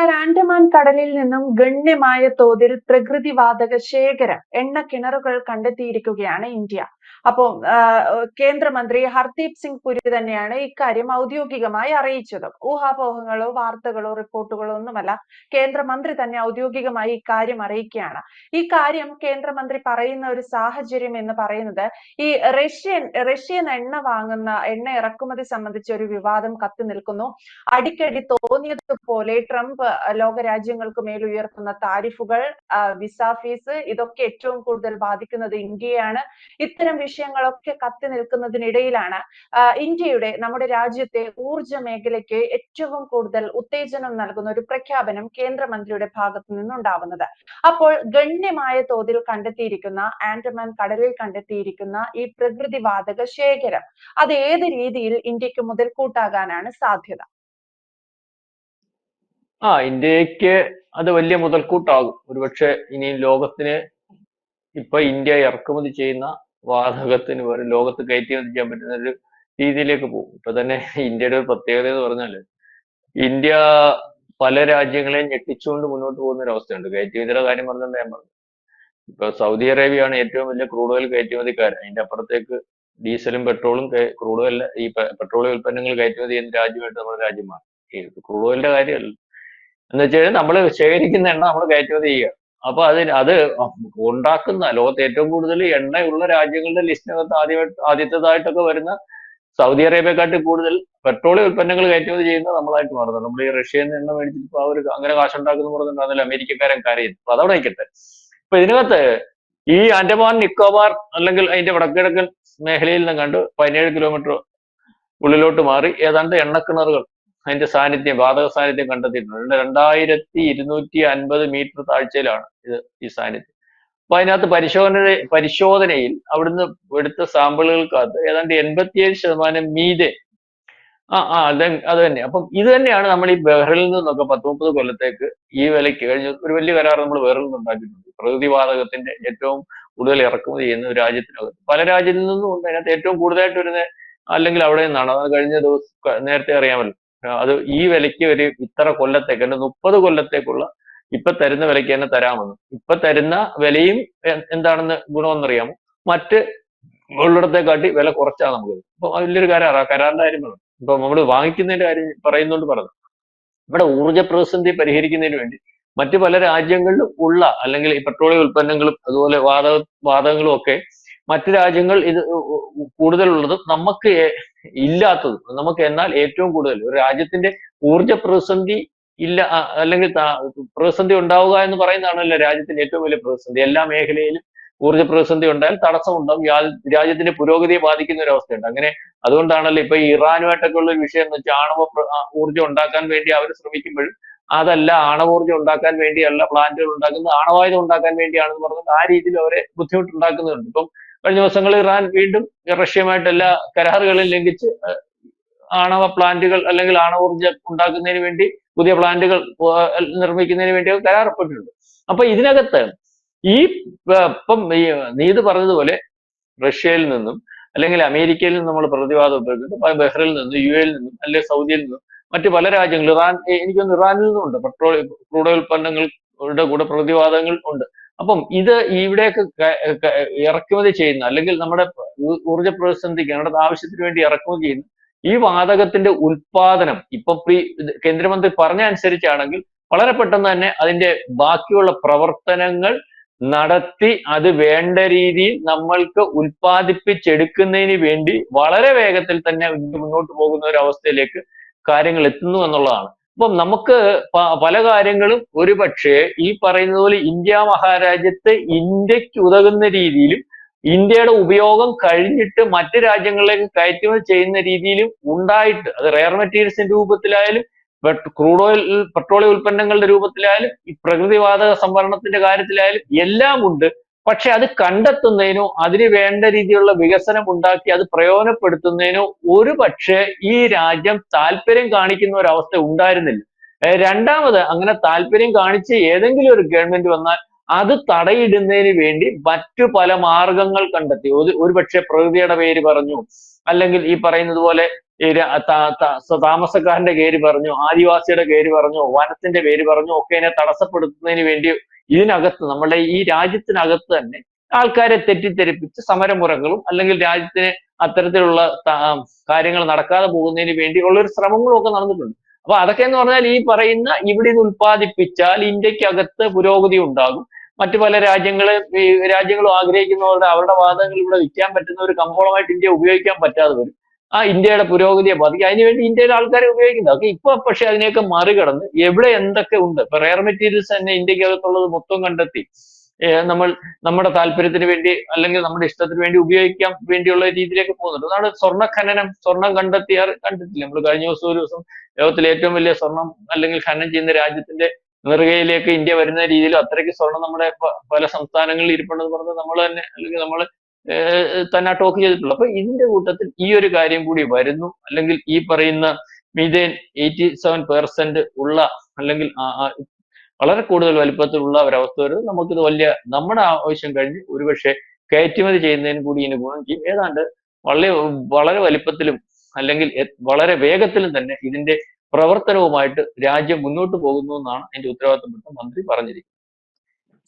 നമസ്കാരം ആൻഡമാൻ കടലിൽ നിന്നും ഗണ്യമായ തോതിൽ പ്രകൃതിവാതക ശേഖരം എണ്ണ കിണറുകൾ കണ്ടെത്തിയിരിക്കുകയാണ് ഇന്ത്യ. അപ്പോൾ കേന്ദ്രമന്ത്രി ഹർദീപ് സിംഗ് പുരി തന്നെയാണ് ഇക്കാര്യം ഔദ്യോഗികമായി അറിയിച്ചത്. ഊഹാപോഹങ്ങളോ വാർത്തകളോ റിപ്പോർട്ടുകളോ ഒന്നുമല്ല കേന്ദ്രമന്ത്രി തന്നെ ഔദ്യോഗികമായി ഇക്കാര്യം അറിയിക്കുകയാണ്. ഈ കാര്യം കേന്ദ്രമന്ത്രി പറയുന്ന ഒരു സാഹചര്യം എന്ന് പറയുന്നത് ഈ റഷ്യൻ റഷ്യൻ എണ്ണ വാങ്ങുന്ന എണ്ണ ഇറക്കുമതി സംബന്ധിച്ച ഒരു വിവാദം കത്തി നിൽക്കുന്നു. അടിക്കടി തോന്നിയതുപോലെ ട്രംപ് ലോകരാജ്യങ്ങൾക്ക് മേൽ ഉയർത്തുന്ന താരിഫുകൾ വിസ ഫീസ് ഇതൊക്കെ ഏറ്റവും കൂടുതൽ ബാധിക്കുന്നത് ഇന്ത്യയാണ്. ഇത്തരം വിഷയങ്ങളൊക്കെ കത്തി നിൽക്കുന്നതിനിടയിലാണ് ഇന്ത്യയുടെ നമ്മുടെ രാജ്യത്തെ ഊർജ മേഖലയ്ക്ക് ഏറ്റവും കൂടുതൽ ഉത്തേജനം നൽകുന്ന ഒരു പ്രഖ്യാപനം കേന്ദ്രമന്ത്രിയുടെ ഭാഗത്തു നിന്നുണ്ടാവുന്നത്. അപ്പോൾ ഗണ്യമായ തോതിൽ കണ്ടെത്തിയിരിക്കുന്ന ആൻഡമാൻ കടലിൽ കണ്ടെത്തിയിരിക്കുന്ന ഈ പ്രകൃതിവാതക ശേഖരം അത് ഏത് രീതിയിൽ ഇന്ത്യയ്ക്ക് മുതൽക്കൂട്ടാകാനാണ് സാധ്യത? ആ ഇന്ത്യയ്ക്ക് അത് വലിയ മുതൽക്കൂട്ടാകും. ഒരുപക്ഷെ ഇനി ലോകത്തിന് ഇപ്പൊ ഇന്ത്യ ഇറക്കുമതി ചെയ്യുന്ന വാതകത്തിന് പകരം ലോകത്ത് കയറ്റുമതി ചെയ്യാൻ പറ്റുന്ന ഒരു രീതിയിലേക്ക് പോകും. ഇപ്പൊ തന്നെ ഇന്ത്യയുടെ ഒരു പ്രത്യേകത എന്ന് പറഞ്ഞാൽ ഇന്ത്യ പല രാജ്യങ്ങളെയും ഞെട്ടിച്ചുകൊണ്ട് മുന്നോട്ട് പോകുന്ന ഒരു അവസ്ഥയുണ്ട്. കയറ്റുമതിയുടെ കാര്യം പറഞ്ഞാൽ ഞാൻ പറഞ്ഞു. ഇപ്പൊ സൗദി അറേബ്യയാണ് ഏറ്റവും വലിയ ക്രൂഡ് ഓയിൽ കയറ്റുമതിക്കാരൻ അതിന്റെ അപ്പുറത്തേക്ക് ഡീസലും പെട്രോളും ക്രൂഡ് ഓയിൽ ഈ പെട്രോളിയം ഉൽപ്പന്നങ്ങൾ കയറ്റുമതി ചെയ്യുന്ന രാജ്യമായിട്ട് നമ്മുടെ രാജ്യമാണ്. ക്രൂഡ് ഓയിലിന്റെ കാര്യമല്ല. എന്ന് വെച്ച് കഴിഞ്ഞാൽ നമ്മൾ ശേഖരിക്കുന്ന എണ്ണ നമ്മൾ കയറ്റുമതി ചെയ്യുക. അപ്പൊ അതിന് അത് ഉണ്ടാക്കുന്ന ലോകത്ത് ഏറ്റവും കൂടുതൽ എണ്ണയുള്ള രാജ്യങ്ങളുടെ ലിസ്റ്റിനകത്ത് ആദ്യമായിട്ട് ആദ്യത്തേതായിട്ടൊക്കെ വരുന്ന സൗദി അറേബ്യക്കാട്ടി കൂടുതൽ പെട്രോളിയം ഉൽപ്പന്നങ്ങൾ കയറ്റുമതി ചെയ്യുന്നത് നമ്മളായിട്ട് മാറുന്നത് നമ്മൾ ഈ റഷ്യയിൽ നിന്ന് എണ്ണ മേടിച്ചിട്ട് അവർ അങ്ങനെ കാശുണ്ടാക്കുന്ന പറഞ്ഞിട്ട് അതിൽ അമേരിക്കക്കാരൻ കരയുന്നു. അപ്പൊ അതവിടെ നിൽക്കട്ടെ അപ്പൊ ഇതിനകത്ത് ഈ ആൻഡമാൻ നിക്കോബാർ അല്ലെങ്കിൽ അതിന്റെ വടക്കിഴക്കൻ മേഖലയിൽ നിന്ന് കണ്ട് പതിനേഴ് കിലോമീറ്റർ ഉള്ളിലോട്ട് മാറി ഏതാണ്ട് എണ്ണക്കിണറുകൾ അതിന്റെ സാന്നിധ്യം വാതക സാന്നിധ്യം കണ്ടെത്തിയിട്ടുണ്ട്. രണ്ടായിരത്തി ഇരുന്നൂറ്റി അൻപത് മീറ്റർ താഴ്ചയിലാണ് ഇത് ഈ സാന്നിധ്യം. അപ്പൊ അതിനകത്ത് പരിശോധന പരിശോധനയിൽ അവിടുന്ന് എടുത്ത സാമ്പിളുകൾക്കകത്ത് ഏതാണ്ട് എൺപത്തിയേഴ് ശതമാനം മീതെ. ആ ആ അത് അത് തന്നെ. അപ്പം ഇത് തന്നെയാണ് നമ്മൾ ഈ ബഹ്റിൽ നിന്നൊക്കെ പത്ത് മുപ്പത് കൊല്ലത്തേക്ക് ഈ വിലയ്ക്ക് കഴിഞ്ഞ ഒരു വലിയ കരാർ നമ്മൾ ബഹ്റിൽ നിന്ന് ഉണ്ടാക്കിയിട്ടുണ്ട്. പ്രകൃതിവാതകത്തിന്റെ ഏറ്റവും കൂടുതൽ ഇറക്കുമതി ചെയ്യുന്ന രാജ്യത്തിനകത്ത്. പല രാജ്യത്തിൽ നിന്നും ഉണ്ട് അതിനകത്ത് ഏറ്റവും കൂടുതലായിട്ട് വരുന്ന അല്ലെങ്കിൽ അവിടെ നിന്നാണ്. അത് കഴിഞ്ഞ ദിവസം നേരത്തെ അറിയാമല്ലോ. അത് ഈ വിലയ്ക്ക് ഒരു ഇത്ര കൊല്ലത്തേക്ക് അല്ലെ മുപ്പത് കൊല്ലത്തേക്കുള്ള ഇപ്പൊ തരുന്ന വിലയ്ക്ക് തന്നെ തരാമെന്ന്. ഇപ്പൊ തരുന്ന വിലയും എന്താണെന്ന് ഗുണമെന്നറിയാമോ? മറ്റ് ഉള്ളിടത്തെക്കാട്ടി വില കുറച്ചാണ് നമുക്ക് അപ്പൊ വലിയൊരു കരാറാ കരാറിന്റെ കാര്യം പറഞ്ഞു. ഇപ്പൊ നമ്മൾ വാങ്ങിക്കുന്നതിന്റെ കാര്യം പറയുന്നുണ്ട് പറഞ്ഞു ഇവിടെ ഊർജ പ്രതിസന്ധി പരിഹരിക്കുന്നതിന് വേണ്ടി മറ്റു പല രാജ്യങ്ങളിലും ഉള്ള അല്ലെങ്കിൽ ഈ പെട്രോളിയം ഉൽപ്പന്നങ്ങളും അതുപോലെ വാതക വാതകങ്ങളും ഒക്കെ മറ്റു രാജ്യങ്ങൾ ഇത് കൂടുതലുള്ളതും നമുക്ക് ഇല്ലാത്തത്. നമുക്ക് എന്നാൽ ഏറ്റവും കൂടുതൽ ഒരു രാജ്യത്തിന്റെ ഊർജ പ്രതിസന്ധി ഇല്ല അല്ലെങ്കിൽ പ്രതിസന്ധി ഉണ്ടാവുക എന്ന് പറയുന്നതാണല്ലോ രാജ്യത്തിന്റെ ഏറ്റവും വലിയ പ്രതിസന്ധി. എല്ലാ മേഖലയിലും ഊർജ പ്രതിസന്ധി ഉണ്ടായാൽ തടസ്സമുണ്ടാവും രാജ്യത്തിന്റെ പുരോഗതിയെ ബാധിക്കുന്ന ഒരു അവസ്ഥയുണ്ട്. അങ്ങനെ അതുകൊണ്ടാണല്ലോ ഇപ്പൊ ഇറാനുമായിട്ടൊക്കെ ഉള്ള ഒരു വിഷയം എന്ന് വെച്ചാൽ ആണവ ഊർജം ഉണ്ടാക്കാൻ വേണ്ടി അവർ ശ്രമിക്കുമ്പോഴും അതല്ല ആണവോർജം ഉണ്ടാക്കാൻ വേണ്ടിയല്ല പ്ലാന്റുകൾ ഉണ്ടാക്കുന്നത്. ആണവായുധം ഉണ്ടാക്കാൻ വേണ്ടിയാണെന്ന് പറഞ്ഞിട്ട് ആ രീതിയിൽ അവരെ ബുദ്ധിമുട്ടുണ്ടാക്കുന്നുണ്ട് ഇപ്പം കഴിഞ്ഞ ദിവസങ്ങളിൽ ഇറാൻ വീണ്ടും റഷ്യയുമായിട്ട് എല്ലാ കരാറുകളും ലംഘിച്ച് ആണവ പ്ലാന്റുകൾ അല്ലെങ്കിൽ ആണവ ആണവോർജം ഉണ്ടാക്കുന്നതിന് വേണ്ടി പുതിയ പ്ലാന്റുകൾ നിർമ്മിക്കുന്നതിന് വേണ്ടി കരാറപ്പെട്ടിട്ടുണ്ട് അപ്പൊ ഇതിനകത്ത് ഈ ഇപ്പം നീത് പറഞ്ഞതുപോലെ റഷ്യയിൽ നിന്നും അല്ലെങ്കിൽ അമേരിക്കയിൽ നിന്നും നമ്മൾ പ്രതിവാദം ഉപയോഗിക്കുന്നുണ്ട് ബഹ്റിൽ നിന്നും യു എയിൽ നിന്നും അല്ലെങ്കിൽ സൗദിയിൽ നിന്നും മറ്റു പല രാജ്യങ്ങളും ഇറാൻ എനിക്കൊന്ന് ഇറാനിൽ നിന്നും ഉണ്ട്. പെട്രോൾ ക്രൂഡ് ഉൽപ്പന്നങ്ങളുടെ കൂടെ പ്രതിവാദങ്ങൾ ഉണ്ട്. അപ്പം ഇത് ഇവിടെയൊക്കെ ഇറക്കുമതി ചെയ്യുന്ന അല്ലെങ്കിൽ നമ്മുടെ ഊർജ പ്രതിസന്ധിക്ക് നമ്മുടെ ആവശ്യത്തിന് വേണ്ടി ഇറക്കുമതി ചെയ്യുന്ന ഈ വാതകത്തിന്റെ ഉൽപാദനം ഇപ്പൊ കേന്ദ്രമന്ത്രി പറഞ്ഞ അനുസരിച്ചാണെങ്കിൽ വളരെ പെട്ടെന്ന് തന്നെ അതിന്റെ ബാക്കിയുള്ള പ്രവർത്തനങ്ങൾ നടത്തി അത് വേണ്ട രീതിയിൽ നമ്മൾക്ക് ഉൽപ്പാദിപ്പിച്ചെടുക്കുന്നതിന് വേണ്ടി വളരെ വേഗത്തിൽ തന്നെ മുന്നോട്ട് പോകുന്ന ഒരു അവസ്ഥയിലേക്ക് കാര്യങ്ങൾ എത്തുന്നു എന്നുള്ളതാണ്. അപ്പം നമുക്ക് പല കാര്യങ്ങളും ഒരു പക്ഷേ ഈ പറയുന്ന പോലെ ഇന്ത്യ മഹാരാജ്യത്ത് ഇന്ത്യയ്ക്ക് ഉതകുന്ന രീതിയിലും ഇന്ത്യയുടെ ഉപയോഗം കഴിഞ്ഞിട്ട് മറ്റ് രാജ്യങ്ങളിലേക്ക് കയറ്റുമതി ചെയ്യുന്ന രീതിയിലും ഉണ്ടായിട്ട് അത് റെയർ മെറ്റീരിയൽസിന്റെ രൂപത്തിലായാലും ക്രൂഡ് ഓയിൽ പെട്രോളിയം ഉൽപ്പന്നങ്ങളുടെ രൂപത്തിലായാലും ഈ പ്രകൃതിവാതക സംവരണത്തിന്റെ കാര്യത്തിലായാലും എല്ലാം ഉണ്ട്. പക്ഷെ അത് കണ്ടെത്തുന്നതിനോ അതിന് വേണ്ട രീതിയിലുള്ള വികസനം ഉണ്ടാക്കി അത് പ്രയോജനപ്പെടുത്തുന്നതിനോ ഒരു പക്ഷേ ഈ രാജ്യം താല്പര്യം കാണിക്കുന്ന ഒരു അവസ്ഥ ഉണ്ടായിരുന്നില്ല. രണ്ടാമത് അങ്ങനെ താല്പര്യം കാണിച്ച് ഏതെങ്കിലും ഒരു ഗവൺമെന്റ് വന്നാൽ അത് തടയിടുന്നതിന് വേണ്ടി മറ്റു പല മാർഗങ്ങൾ കണ്ടെത്തി. ഒരു ഒരുപക്ഷെ പ്രകൃതിയുടെ പേര് പറഞ്ഞു അല്ലെങ്കിൽ ഈ പറയുന്നത് പോലെ താമസക്കാരന്റെ പേര് പറഞ്ഞു ആദിവാസിയുടെ പേര് പറഞ്ഞു വനത്തിന്റെ പേര് പറഞ്ഞു ഒക്കെ ഇതിനെ തടസ്സപ്പെടുത്തുന്നതിന് വേണ്ടി ഇതിനകത്ത് നമ്മുടെ ഈ രാജ്യത്തിനകത്ത് തന്നെ ആൾക്കാരെ തെറ്റിദ്ധരിപ്പിച്ച് സമരമുറകളും അല്ലെങ്കിൽ രാജ്യത്തിന് അത്തരത്തിലുള്ള കാര്യങ്ങൾ നടക്കാതെ പോകുന്നതിന് വേണ്ടിയുള്ള ഒരു ശ്രമങ്ങളും ഒക്കെ നടന്നിട്ടുണ്ട്. അപ്പൊ അതൊക്കെ എന്ന് പറഞ്ഞാൽ ഈ പറയുന്ന ഇവിടെ ഇത് ഉത്പാദിപ്പിച്ചാൽ ഇന്ത്യക്കകത്ത് പുരോഗതി ഉണ്ടാകും. മറ്റു പല രാജ്യങ്ങളെ രാജ്യങ്ങളും ആഗ്രഹിക്കുന്നവരുടെ അവരുടെ വാദങ്ങൾ ഇവിടെ വിൽക്കാൻ പറ്റുന്ന ഒരു കമ്പോളമായിട്ട് ഇന്ത്യ ഉപയോഗിക്കാൻ പറ്റാതെ വരും. ആ ഇന്ത്യയുടെ പുരോഗതിയെ ബാധിക്കും. അതിനുവേണ്ടി ഇന്ത്യയിലെ ആൾക്കാരെ ഉപയോഗിക്കുന്നത് അതൊക്കെ ഇപ്പൊ പക്ഷെ അതിനെയൊക്കെ മറികടന്ന് എവിടെ എന്തൊക്കെ ഉണ്ട്? ഇപ്പൊ റെയർ മെറ്റീരിയൽസ് തന്നെ ഇന്ത്യക്കകത്തുള്ളത് മൊത്തം കണ്ടെത്തി നമ്മൾ നമ്മുടെ താല്പര്യത്തിന് വേണ്ടി അല്ലെങ്കിൽ നമ്മുടെ ഇഷ്ടത്തിന് വേണ്ടി ഉപയോഗിക്കാൻ വേണ്ടിയുള്ള രീതിയിലേക്ക് പോകുന്നുണ്ട്. അതാണ് സ്വർണ ഖനനം സ്വർണം കണ്ടെത്തിയ കണ്ടിട്ടില്ല നമ്മൾ? കഴിഞ്ഞ ദിവസം ഒരു ദിവസം ലോകത്തിലെ ഏറ്റവും വലിയ സ്വർണം അല്ലെങ്കിൽ ഖനനം ചെയ്യുന്ന രാജ്യത്തിന്റെ നെറുകയിലേക്ക് ഇന്ത്യ വരുന്ന രീതിയിൽ അത്രയ്ക്ക് സ്വർണം നമ്മുടെ പല സംസ്ഥാനങ്ങളിൽ ഇരിപ്പുണ്ടെന്ന് പറഞ്ഞ് നമ്മൾ തന്നെ അല്ലെങ്കിൽ നമ്മൾ തന്നെ ടോക്ക് ചെയ്തിട്ടുള്ളൂ. അപ്പൊ ഇതിന്റെ കൂട്ടത്തിൽ ഈ ഒരു കാര്യം കൂടി വരുന്നു. അല്ലെങ്കിൽ ഈ പറയുന്ന മീഥേൻ എയ്റ്റി സെവൻ പെർസെന്റ് ഉള്ള അല്ലെങ്കിൽ വളരെ കൂടുതൽ വലിപ്പത്തിലുള്ള ഒരവസ്ഥ വരുന്നത് നമുക്കിത് വലിയ നമ്മുടെ ആവശ്യം കഴിഞ്ഞ് ഒരുപക്ഷെ കയറ്റുമതി ചെയ്യുന്നതിന് കൂടി ഇതിന് ഗുണം ചെയ്യും. ഏതാണ്ട് വളരെ വളരെ വലിപ്പത്തിലും അല്ലെങ്കിൽ വളരെ വേഗത്തിലും തന്നെ ഇതിന്റെ പ്രവർത്തനവുമായിട്ട് രാജ്യം മുന്നോട്ട് പോകുന്നു എന്നാണ് അതിന്റെ ഉത്തരവാദിത്തപ്പെട്ട മന്ത്രി പറഞ്ഞിരിക്കുന്നത്.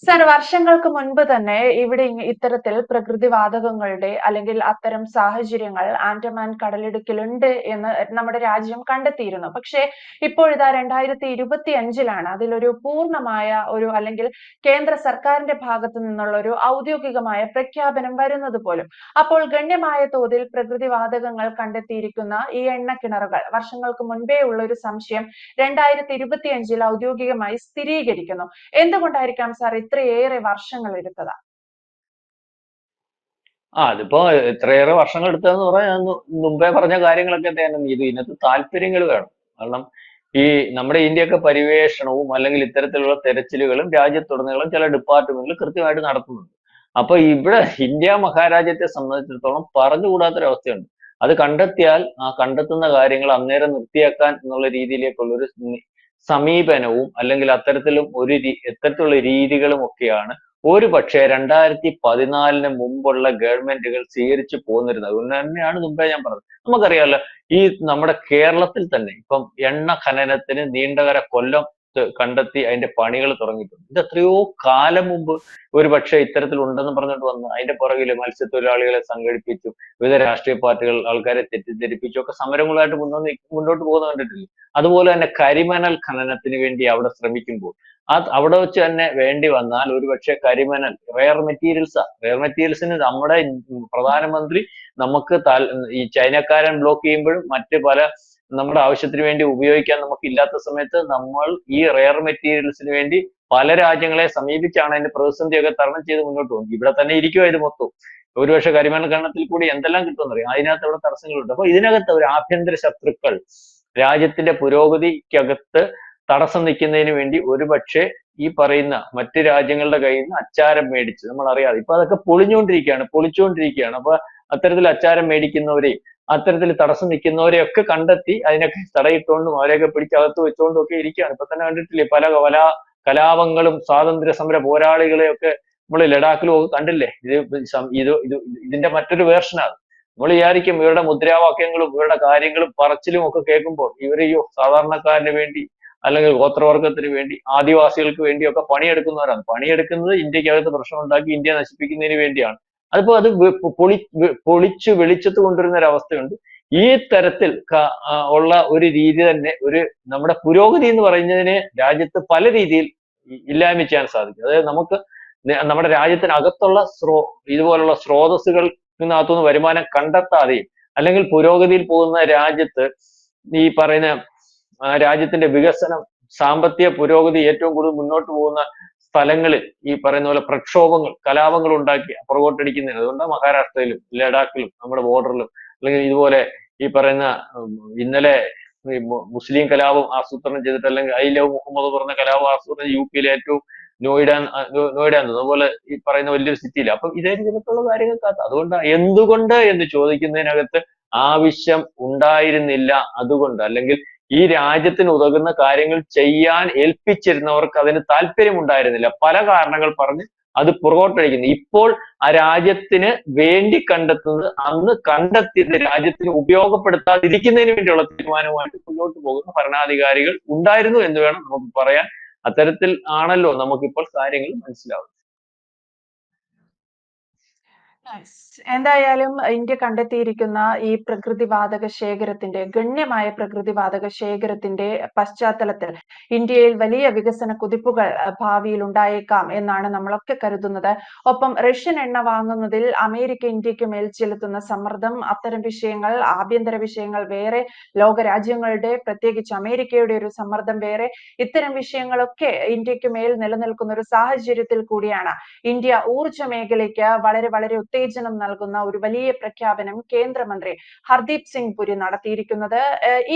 സർ വർഷങ്ങൾക്ക് മുൻപ് തന്നെ ഇവിടെ ഇത്തരത്തിൽ പ്രകൃതിവാതകങ്ങളുടെ അല്ലെങ്കിൽ അത്തരം സാഹചര്യങ്ങൾ ആൻഡമാൻ കടലിടുക്കിലുണ്ട് എന്ന് നമ്മുടെ രാജ്യം കണ്ടെത്തിയിരുന്നു. പക്ഷേ ഇപ്പോഴിതാ രണ്ടായിരത്തി ഇരുപത്തി അഞ്ചിലാണ് അതിലൊരു പൂർണമായ ഒരു അല്ലെങ്കിൽ കേന്ദ്ര സർക്കാരിന്റെ ഭാഗത്തു നിന്നുള്ള ഒരു ഔദ്യോഗികമായ പ്രഖ്യാപനം വരുന്നത് പോലും. അപ്പോൾ ഗണ്യമായ തോതിൽ പ്രകൃതിവാതകങ്ങൾ കണ്ടെത്തിയിരിക്കുന്ന ഈ എണ്ണക്കിണറുകൾ വർഷങ്ങൾക്ക് മുൻപേ ഉള്ള ഒരു സംശയം രണ്ടായിരത്തി ഇരുപത്തി ഔദ്യോഗികമായി സ്ഥിരീകരിക്കുന്നു. എന്തുകൊണ്ടായിരിക്കാം സാർ ഇത്രയേറെ വർഷങ്ങൾ എടുത്തതാ? ആ അതിപ്പോ ഇത്രയേറെ വർഷങ്ങൾ എടുത്തതെന്ന് മു- മുമ്പേ പറഞ്ഞ കാര്യങ്ങളൊക്കെ തന്നെ. ഇത് ഇതിനകത്ത് താല്പര്യങ്ങൾ വേണം. കാരണം ഈ നമ്മുടെ ഇന്ത്യയൊക്കെ പരിവേഷണവും അല്ലെങ്കിൽ ഇത്തരത്തിലുള്ള തെരച്ചിലുകളും രാജ്യത്തുടനീളം ചില ഡിപ്പാർട്ട്മെന്റിൽ കൃത്യമായിട്ട് നടത്തുന്നുണ്ട്. അപ്പൊ ഇവിടെ ഇന്ത്യ മഹാരാജ്യത്തെ സംബന്ധിച്ചിടത്തോളം പറഞ്ഞുകൂടാത്തൊരവസ്ഥയുണ്ട്. അത് കണ്ടെത്തിയാൽ ആ കണ്ടെത്തുന്ന കാര്യങ്ങൾ അന്നേരം നിർത്തിയാക്കാൻ എന്നുള്ള രീതിയിലേക്കുള്ള ഒരു സമീപനവും അല്ലെങ്കിൽ അത്തരത്തിലും ഒരു ഇത്തരത്തിലുള്ള രീതികളും ഒക്കെയാണ് ഒരു പക്ഷേ രണ്ടായിരത്തി പതിനാലിന് മുമ്പുള്ള ഗവൺമെന്റുകൾ സ്വീകരിച്ചു പോന്നിരുന്നത്. അതുകൊണ്ട് തന്നെയാണ് മുമ്പേ ഞാൻ പറഞ്ഞത്. നമുക്കറിയാലോ ഈ നമ്മുടെ കേരളത്തിൽ തന്നെ ഇപ്പം എണ്ണ ഖനനത്തിന് നീണ്ടകര കൊല്ലം കണ്ടെത്തി അതിന്റെ പണികൾ തുടങ്ങിയിട്ടുണ്ട്. ഇത് എത്രയോ കാലം മുമ്പ് ഒരു പക്ഷേ ഇത്തരത്തിൽ ഉണ്ടെന്ന് പറഞ്ഞിട്ട് വന്ന് അതിന്റെ പുറകിൽ മത്സ്യത്തൊഴിലാളികളെ സംഘടിപ്പിച്ചു വിവിധ രാഷ്ട്രീയ പാർട്ടികൾ ആൾക്കാരെ തെറ്റിദ്ധരിപ്പിച്ചു ഒക്കെ സമരങ്ങളായിട്ട് മുന്നോട്ട് മുന്നോട്ട് പോകുന്ന കണ്ടിട്ടില്ല? അതുപോലെ തന്നെ കരിമണൽ ഖനനത്തിന് വേണ്ടി അവിടെ ശ്രമിക്കുമ്പോൾ. അത് അവിടെ വെച്ച് തന്നെ വേണ്ടി വന്നാൽ ഒരുപക്ഷെ കരിമണൽ റെയർ മെറ്റീരിയൽസ് റെയർ മെറ്റീരിയൽസിന് നമ്മുടെ പ്രധാനമന്ത്രി നമുക്ക് ഈ ചൈനക്കാരൻ ബ്ലോക്ക് ചെയ്യുമ്പോഴും മറ്റ് പല നമ്മുടെ ആവശ്യത്തിന് വേണ്ടി ഉപയോഗിക്കാൻ നമുക്ക് ഇല്ലാത്ത സമയത്ത് നമ്മൾ ഈ റെയർ മെറ്റീരിയൽസിന് വേണ്ടി പല രാജ്യങ്ങളെ സമീപിച്ചാണ് അതിന്റെ പ്രതിസന്ധിയൊക്കെ തരണം ചെയ്ത് മുന്നോട്ട് പോകുന്നത്. ഇവിടെ തന്നെ ഇരിക്കുവാ ഇത് മൊത്തം. ഒരുപക്ഷെ കരിമണൽ ഖനനത്തിൽ കൂടി എന്തെല്ലാം കിട്ടുമെന്നറിയാം. അതിനകത്ത് ഇവിടെ തടസ്സങ്ങളുണ്ട്. അപ്പൊ ഇതിനകത്ത് ഒരു ആഭ്യന്തര ശത്രുക്കൾ രാജ്യത്തിന്റെ പുരോഗതിക്കകത്ത് തടസ്സം നിൽക്കുന്നതിന് വേണ്ടി ഒരുപക്ഷെ ഈ പറയുന്ന മറ്റ് രാജ്യങ്ങളുടെ കയ്യിൽ നിന്ന് അച്ചാരം മേടിച്ച് നമ്മൾ അറിയാതെ ഇപ്പൊ അതൊക്കെ പൊളിഞ്ഞുകൊണ്ടിരിക്കുകയാണ് പൊളിച്ചുകൊണ്ടിരിക്കുകയാണ്. അപ്പൊ അത്തരത്തിൽ അച്ചാരം മേടിക്കുന്നവരെയും അത്തരത്തിൽ തടസ്സം നിൽക്കുന്നവരെയൊക്കെ കണ്ടെത്തി അതിനൊക്കെ തടയിട്ടുകൊണ്ടും അവരെയൊക്കെ പിടിച്ച് അകത്ത് വെച്ചുകൊണ്ടും ഒക്കെ ഇരിക്കുകയാണ്. ഇപ്പൊ തന്നെ കണ്ടിട്ടില്ലേ പല കലാ കലാപങ്ങളും സ്വാതന്ത്ര്യ സമര പോരാളികളെയൊക്കെ നമ്മൾ ലഡാക്കിലും കണ്ടില്ലേ? ഇത് ഇത് ഇത് ഇതിന്റെ മറ്റൊരു വേർഷനാണ് നമ്മൾ വിചാരിക്കും ഇവരുടെ മുദ്രാവാക്യങ്ങളും ഇവരുടെ കാര്യങ്ങളും പറച്ചിലും ഒക്കെ കേൾക്കുമ്പോൾ ഇവരെയോ സാധാരണക്കാരന് വേണ്ടി അല്ലെങ്കിൽ ഗോത്രവർഗത്തിന് വേണ്ടി ആദിവാസികൾക്ക് വേണ്ടിയൊക്കെ പണിയെടുക്കുന്നവരാണ്. പണിയെടുക്കുന്നത് ഇന്ത്യക്കകത്ത് പ്രശ്നം ഉണ്ടാക്കി ഇന്ത്യ നശിപ്പിക്കുന്നതിന് വേണ്ടിയാണ്. അതിപ്പോ അത് പൊളി പൊളിച്ചു വെളിച്ചത്ത് കൊണ്ടുവരുന്ന ഒരു അവസ്ഥയുണ്ട് ഈ തരത്തിൽ ഉള്ള ഒരു രീതി തന്നെ ഒരു നമ്മുടെ പുരോഗതി എന്ന് പറയുന്നതിനെ രാജ്യത്ത് പല രീതിയിൽ ഇല്ലായ്മ ചെയ്യാൻ സാധിക്കും. അതായത് നമുക്ക് നമ്മുടെ രാജ്യത്തിനകത്തുള്ള സ്രോ ഇതുപോലുള്ള സ്രോതസ്സുകൾ നിന്നകത്തുനിന്ന് വരുമാനം കണ്ടെത്താതെയും അല്ലെങ്കിൽ പുരോഗതിയിൽ പോകുന്ന രാജ്യത്ത് ഈ പറയുന്ന രാജ്യത്തിന്റെ വികസനം സാമ്പത്തിക പുരോഗതി ഏറ്റവും കൂടുതൽ മുന്നോട്ട് പോകുന്ന സ്ഥലങ്ങളിൽ ഈ പറയുന്ന പോലെ പ്രക്ഷോഭങ്ങൾ കലാപങ്ങൾ ഉണ്ടാക്കി പുറകോട്ടടിക്കുന്നതിന്. അതുകൊണ്ട് മഹാരാഷ്ട്രയിലും ലഡാക്കിലും നമ്മുടെ ബോർഡറിലും അല്ലെങ്കിൽ ഇതുപോലെ ഈ പറയുന്ന ഇന്നലെ മുസ്ലിം കലാപം ആസൂത്രണം ചെയ്തിട്ട് അല്ലെങ്കിൽ ഐ ലവ് മുഹമ്മദ് പറഞ്ഞ കലാപം ആസൂത്രണം യു പിയിലെ ഏറ്റവും നോയിഡ നോയിഡ അതുപോലെ ഈ പറയുന്ന വലിയൊരു സിറ്റിയിൽ അപ്പം ഇതേ രീതിയിലുള്ള കാര്യങ്ങൾക്കകത്ത് അതുകൊണ്ട് എന്തുകൊണ്ട് എന്ന് ചോദിക്കുന്നതിനകത്ത് ആവശ്യം ഉണ്ടായിരുന്നില്ല. അതുകൊണ്ട് അല്ലെങ്കിൽ ഈ രാജ്യത്തിന് ഉതകുന്ന കാര്യങ്ങൾ ചെയ്യാൻ ഏൽപ്പിച്ചിരുന്നവർക്ക് അതിന് താല്പര്യമുണ്ടായിരുന്നില്ല. പല കാരണങ്ങൾ പറഞ്ഞ് അത് പുറകോട്ടടിക്കുന്നു. ഇപ്പോൾ ആ രാജ്യത്തിന് വേണ്ടി കണ്ടെത്തുന്നത് അന്ന് കണ്ടെത്തിയത് രാജ്യത്തിന് ഉപയോഗപ്പെടുത്താതിരിക്കുന്നതിന് വേണ്ടിയുള്ള തീരുമാനവുമായിട്ട് മുന്നോട്ട് പോകുന്ന ഭരണാധികാരികൾ ഉണ്ടായിരുന്നു എന്ന് വേണം നമുക്ക് പറയാൻ. അത്തരത്തിൽ ആണല്ലോ നമുക്കിപ്പോൾ കാര്യങ്ങൾ മനസ്സിലാവുന്നത്. എന്തായാലും ഇന്ത്യ കണ്ടെത്തിയിരിക്കുന്ന ഈ പ്രകൃതിവാതക ശേഖരത്തിന്റെ ഗണ്യമായ പ്രകൃതിവാതക ശേഖരത്തിന്റെ പശ്ചാത്തലത്തിൽ ഇന്ത്യയിൽ വലിയ വികസന കുതിപ്പുകൾ ഭാവിയിൽ ഉണ്ടായേക്കാം എന്നാണ് നമ്മളൊക്കെ കരുതുന്നത്. ഒപ്പം റഷ്യൻ എണ്ണ വാങ്ങുന്നതിൽ അമേരിക്ക ഇന്ത്യയ്ക്ക് മേൽ ചെലുത്തുന്ന സമ്മർദ്ദം അത്തരം വിഷയങ്ങൾ ആഭ്യന്തര വിഷയങ്ങൾ വേറെ ലോകരാജ്യങ്ങളുടെ പ്രത്യേകിച്ച് അമേരിക്കയുടെ ഒരു സമ്മർദ്ദം വേറെ ഇത്തരം വിഷയങ്ങളൊക്കെ ഇന്ത്യയ്ക്ക് മേൽ നിലനിൽക്കുന്ന ഒരു സാഹചര്യത്തിൽ കൂടിയാണ് ഇന്ത്യ ഊർജ മേഖലയ്ക്ക് വളരെ വളരെ ഉത്തേജനം നൽകുന്ന ഒരു വലിയ പ്രഖ്യാപനം കേന്ദ്രമന്ത്രി ഹർദീപ് സിംഗ് പുരി നടത്തിയിരിക്കുന്നത്.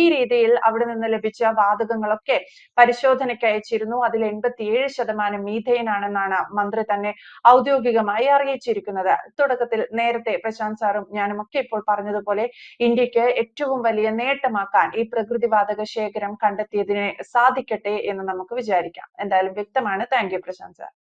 ഈ രീതിയിൽ അവിടെ നിന്ന് ലഭിച്ച വാതകങ്ങളൊക്കെ പരിശോധനയ്ക്ക് അയച്ചിരുന്നു. അതിൽ എൺപത്തിയേഴ് ശതമാനം മീഥെയിൻ ആണെന്നാണ് മന്ത്രി തന്നെ ഔദ്യോഗികമായി അറിയിച്ചിരിക്കുന്നത്. തുടക്കത്തിൽ നേരത്തെ പ്രശാന്ത് സാറും ഞാനും ഒക്കെ ഇപ്പോൾ പറഞ്ഞതുപോലെ ഇന്ത്യയ്ക്ക് ഏറ്റവും വലിയ നേട്ടമാക്കാൻ ഈ പ്രകൃതിവാതക ശേഖരം കണ്ടെത്തിയതിനെ സാധിക്കട്ടെ എന്ന് നമുക്ക് വിചാരിക്കാം. എന്തായാലും വ്യക്തമാണ്. Thank you Prashant sir.